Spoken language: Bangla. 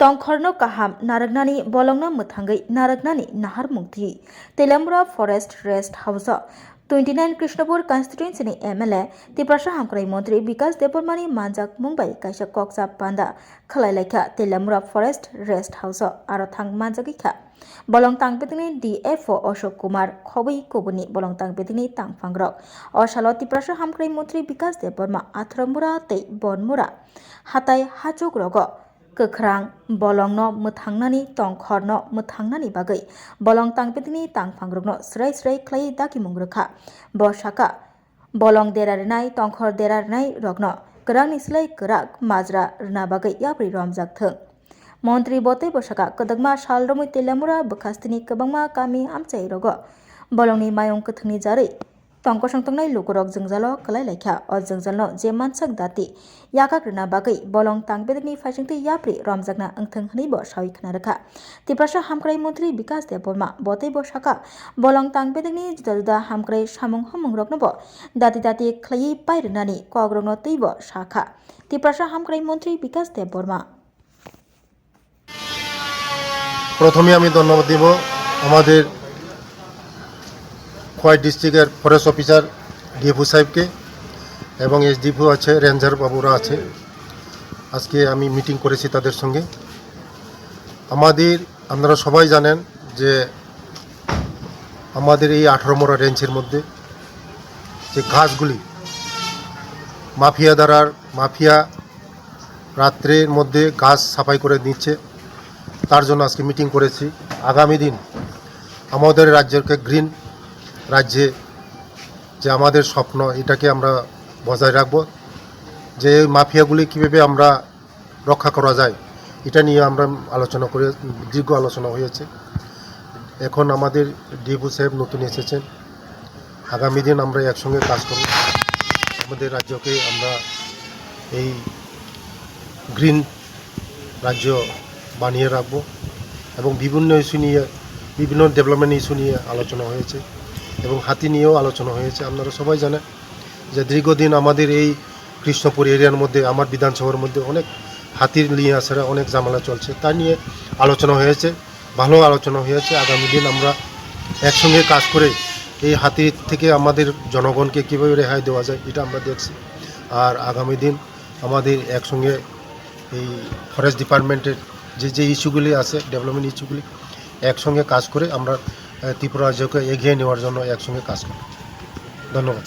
tongkhorno kaham naraknani bolongna mwthangai naraknani nahar mungthi telamura forest rest house twenty nine Krishnapur কনস্টিটুয়েন্সিনি MLA তিপ্রাসা হামক্রাই মন্ত্রী বিকাশ দেববর্মানি মানজাক মুম্বাই কাইসা কক্সা পান্ডা খালাইলাইখা তেলামুরা ফরেস্ট রেস্ট হাউস আরও থাং মানজাগিখা বলং তাংপেতিনি ডিএফও অশোক কুমার খবই কবুনি বলং তাংপেতিনি তাংফাংরক অশাল তিপ্রাসা হামক্রাই মন্ত্রী বিকাশ দেববর্মা আথরমুরা তৈ বনমুরা হাতাই হাচুক রগ kokrang bolong no mutangnani tongkhor no mutangnani bagai bolong tangpetini tangphangrok no srai srai khlai daki mungrekha boshaka bolong derarnai tongkhor derarnai rokno korang nislai korak majra rna bagai yapri romjak thang মন্ত্রী বতে বসাকা কদগমা শালরমই তেলামুরা বখাস্তিনি কবংমা কামি আমচাই রগ বলংনি মায়ং কথংনি জারে tongko songtongnai lukurok jongjalo klai laikha o jongjalno je mansak dati yakak rina bagai bolong tangbedni faisingti yapri romjakna angthang hni bo sawi khna rakha tiprasa hamkrai bolong tangbedni juda juda hamkrai samung hamung rokno bo dati dati khlai pai rinani kogrokno tei bo sakha tiprasa hamkrai mantri bikas de borma প্রথমে আমি ধন্যবাদ দেব আমাদের খোয়াই ডিস্ট্রিক্টের ফরেস্ট অফিসার ডিএফও সাহেবকে এবং এসডিফও আছে রেঞ্জার বাবুরা আছে। আজকে আমি মিটিং করেছি তাদের সঙ্গে। আমাদের, আপনারা সবাই জানেন যে আমাদের এই আঠারো মোড়া রেঞ্জের মধ্যে যে ঘাসগুলি মাফিয়া দ্বারার মাফিয়া রাত্রের মধ্যে ঘাস সাফাই করে নিচ্ছে, তার জন্য আজকে মিটিং করেছি। আগামী দিন আমাদের রাজ্যকে গ্রিন রাজ্যে যে আমাদের স্বপ্ন, এটাকে আমরা বজায় রাখব। যে মাফিয়াগুলি কীভাবে আমরা রক্ষা করা যায়, এটা নিয়ে আমরা আলোচনা করে, দীর্ঘ আলোচনা হয়েছে। এখন আমাদের ডিবু সাহেব নতুন এসেছেন। আগামী দিন আমরা একসঙ্গে কাজ করব। আমাদের রাজ্যকে আমরা এই গ্রিন রাজ্য বানিয়ে রাখব এবং বিভিন্ন ইস্যু নিয়ে, বিভিন্ন ডেভেলপমেন্ট ইস্যু নিয়ে আলোচনা হয়েছে। এবং হাতি নিয়েও আলোচনা হয়েছে। আপনারা সবাই জানেন যে দীর্ঘদিন আমাদের এই কৃষ্ণপুর এরিয়ার মধ্যে, আমার বিধানসভার মধ্যে অনেক হাতির নিয়ে আসার অনেক ঝামেলা চলছে। তা নিয়ে আলোচনা হয়েছে, ভালো আলোচনা হয়েছে। আগামী দিন আমরা একসঙ্গে কাজ করে এই হাতির থেকে আমাদের জনগণকে কীভাবে রেহাই দেওয়া যায়, এটা আমরা দেখছি। আর আগামী দিন আমাদের একসঙ্গে এই ফরেস্ট ডিপার্টমেন্টের যে যে ইস্যুগুলি আছে ডেভেলপমেন্ট ইস্যুগুলি একসঙ্গে কাজ করে আমরা ত্রিপুরা রাজ্যকে এগিয়ে নেওয়ার জন্য একসঙ্গে কাজ করে ধন্যবাদ।